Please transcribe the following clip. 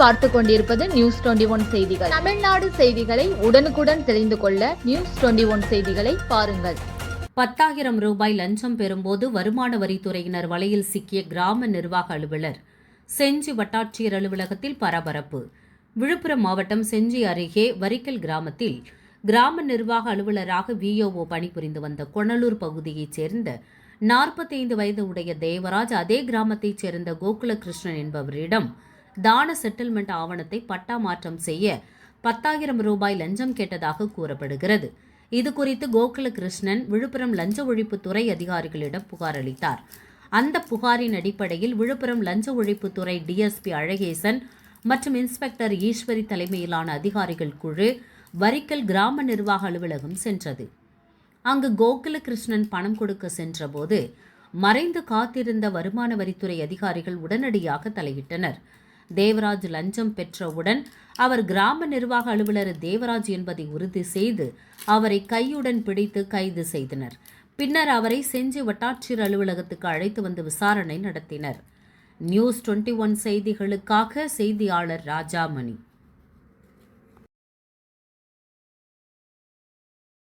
பார்த்து கொண்டிருப்பது news twenty one செய்திகள். தமிழ்நாடு செய்திகளை உடனுக்குடன் தெரிந்து கொள்ள நியூஸ் டுவெண்டி ஒன் செய்திகளை பாருங்கள். பத்தாயிரம் ரூபாய் லஞ்சம் பெறும்போது வருமான வரித்துறையினர் வலையில் சிக்கிய கிராம நிர்வாக அலுவலர். செஞ்சி வட்டாட்சியர் அலுவலகத்தில் பரபரப்பு. விழுப்புரம் மாவட்டம் செஞ்சி அருகே வரிக்கல் கிராமத்தில் கிராம நிர்வாக அலுவலராக விஓஓ பணிபுரிந்து வந்த கொணலூர் பகுதியைச் சேர்ந்த நாற்பத்தைந்து வயது உடைய தேவராஜ் அதே கிராமத்தைச் சேர்ந்த கோகுலகிருஷ்ணன் என்பவரிடம் தான செட்டில்மெண்ட் ஆவணத்தை பட்டா மாற்றம் செய்ய பத்தாயிரம் ரூபாய் லஞ்சம் கேட்டதாக கூறப்படுகிறது. இது குறித்து கோகுலகிருஷ்ணன் விழுப்புரம் லஞ்ச ஒழிப்புத்துறை அதிகாரிகளிடம் புகார் அளித்தார். அந்த புகாரின் அடிப்படையில் விழுப்புரம் லஞ்ச ஒழிப்புத்துறை டிஎஸ்பி அழகேசன் மற்றும் இன்ஸ்பெக்டர் ஈஸ்வரி தலைமையிலான அதிகாரிகள் குழு வரிக்கல் கிராம நிர்வாக அலுவலகம் சென்றது. அங்கு கோகுலகிருஷ்ணன் பணம் கொடுக்க சென்றபோது மறைந்து காத்திருந்த வருமான வரித்துறை அதிகாரிகள் உடனடியாக தலையிட்டனர். தேவராஜ் லஞ்சம் பெற்றவுடன் அவர் கிராம நிர்வாக அலுவலர் தேவராஜ் என்பதை உறுதி செய்து அவரை கையுடன் பிடித்து கைது செய்தனர். பின்னர் அவரை செஞ்சி வட்டாட்சியர் அலுவலகத்துக்கு அழைத்து வந்து விசாரணை நடத்தினர். நியூஸ் டுவெண்ட்டி ஒன் செய்திகளுக்காக செய்தியாளர் ராஜாமணி.